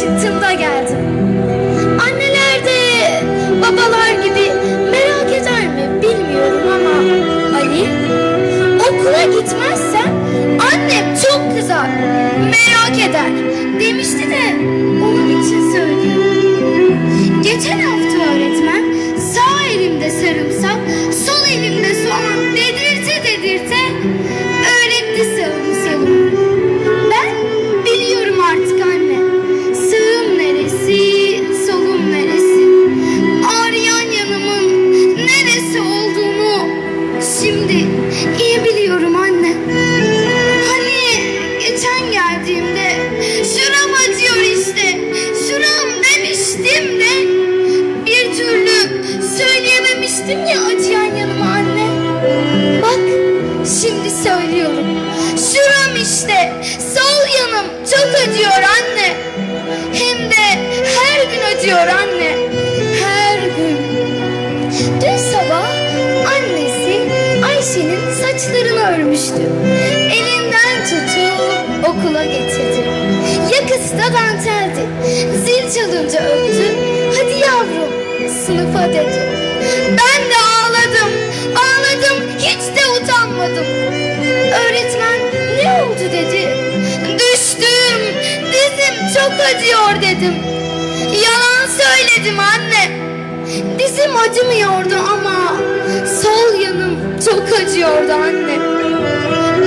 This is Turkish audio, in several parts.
çıktım da geldim. Anneler de babalar gibi merak eder mi bilmiyorum ama Ali okula gitmezse işte. Sol yanım çok acıyor anne. Hem de her gün acıyor anne. Her gün. Dün sabah annesi Ayşe'nin saçlarını örmüştü. Elinden tutup okula getirdi. Yakası da danteldi. Zil çalınca öptü. Hadi yavrum sınıfa dedi. Ben de ağladım. Ağladım hiç de utanmadım. Öğretmen oldu dedi. Düştüm. Dizim çok acıyor dedim. Yalan söyledim anne. Dizim acımıyordu ama sol yanım çok acıyordu anne.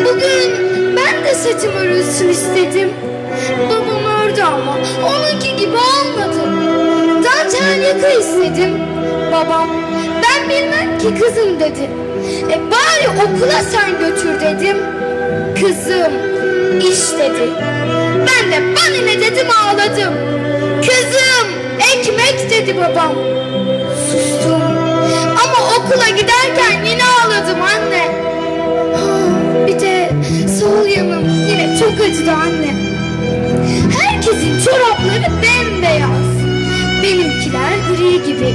Bugün ben de saçım örülsün istedim. Babam ördü ama onunki gibi olmadı. Dantel yaka istedim. Babam ben bilmem ki kızım dedi. E bari okula sen götür dedim. Kızım iş dedi. Ben de bana ne dedim ağladım. Kızım ekmek dedi babam. Sustum. Ama okula giderken yine ağladım anne. Ha, Bir de sol yanım yine çok acıdı anne. Herkesin çorapları bembeyaz. Benimkiler gri gibi.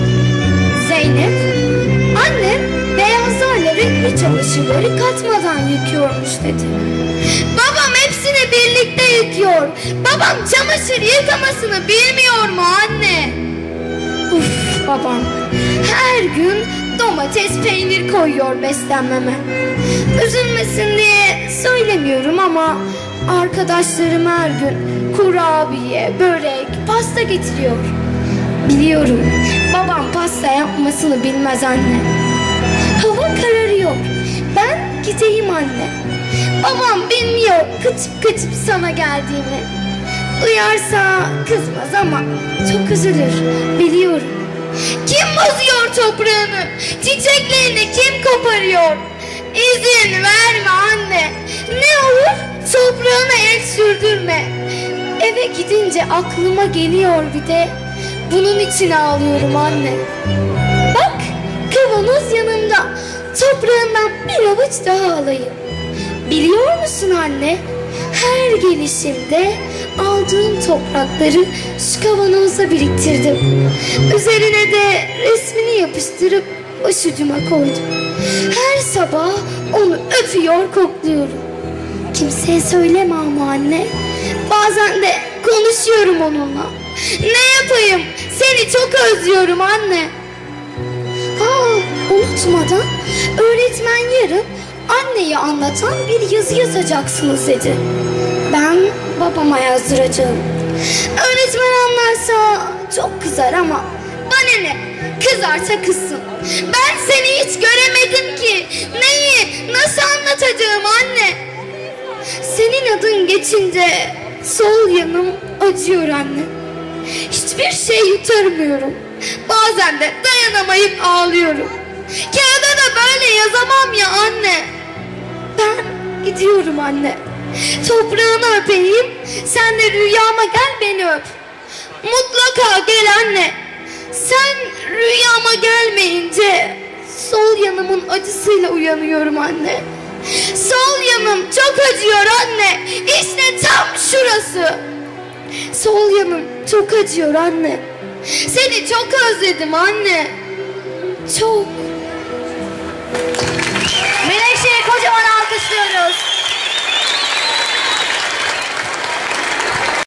Çamaşırları katmadan yıkıyormuş dedi. Babam hepsini birlikte yıkıyor. Babam çamaşır yıkamasını bilmiyor mu anne? Uf babam her gün domates peynir koyuyor beslenmeme. Üzülmesin diye söylemiyorum ama arkadaşlarım her gün kurabiye, börek, pasta getiriyor. Biliyorum babam pasta yapmasını bilmez anne. Gideyim anne. Babam bilmiyor kıtıp kıtıp sana geldiğimi. Duyarsa kızmaz ama çok üzülür. Biliyorum. Kim bozuyor toprağını? Çiçeklerini kim koparıyor? İzin verme anne. Ne olur toprağına el sürdürme. Eve gidince aklıma geliyor bir de. Bunun için ağlıyorum anne. Bir avuç daha alayım. Biliyor musun anne? Her gelişimde aldığım toprakları şu kavanoza biriktirdim. Üzerine de resmini yapıştırıp başucuma koydum. Her sabah onu öpüyor kokluyorum. Kimseye söyleme ama anne. Bazen de konuşuyorum onunla. Ne yapayım? Seni çok özlüyorum anne. Unutmadan öğretmen yarın anneyi anlatan bir yazı yazacaksınız dedi. Ben babama yazdıracağım. Öğretmen anlarsa çok kızar ama bana ne? Kızarsa kızsın. Ben seni hiç göremedim ki. Neyi, nasıl anlatacağım anne? Senin adın geçince sol yanım acıyor anne. Hiçbir şey yutarmıyorum. Bazen de dayanamayıp ağlıyorum. Kağıda da böyle yazamam ya anne. Ben gidiyorum anne. Toprağını öpeyim. Sen de rüyama gel beni öp. Mutlaka gel anne. Sen rüyama gelmeyince sol yanımın acısıyla uyanıyorum anne. Sol yanım çok acıyor anne. İşte tam şurası. Sol yanım çok acıyor anne. Seni çok özledim anne.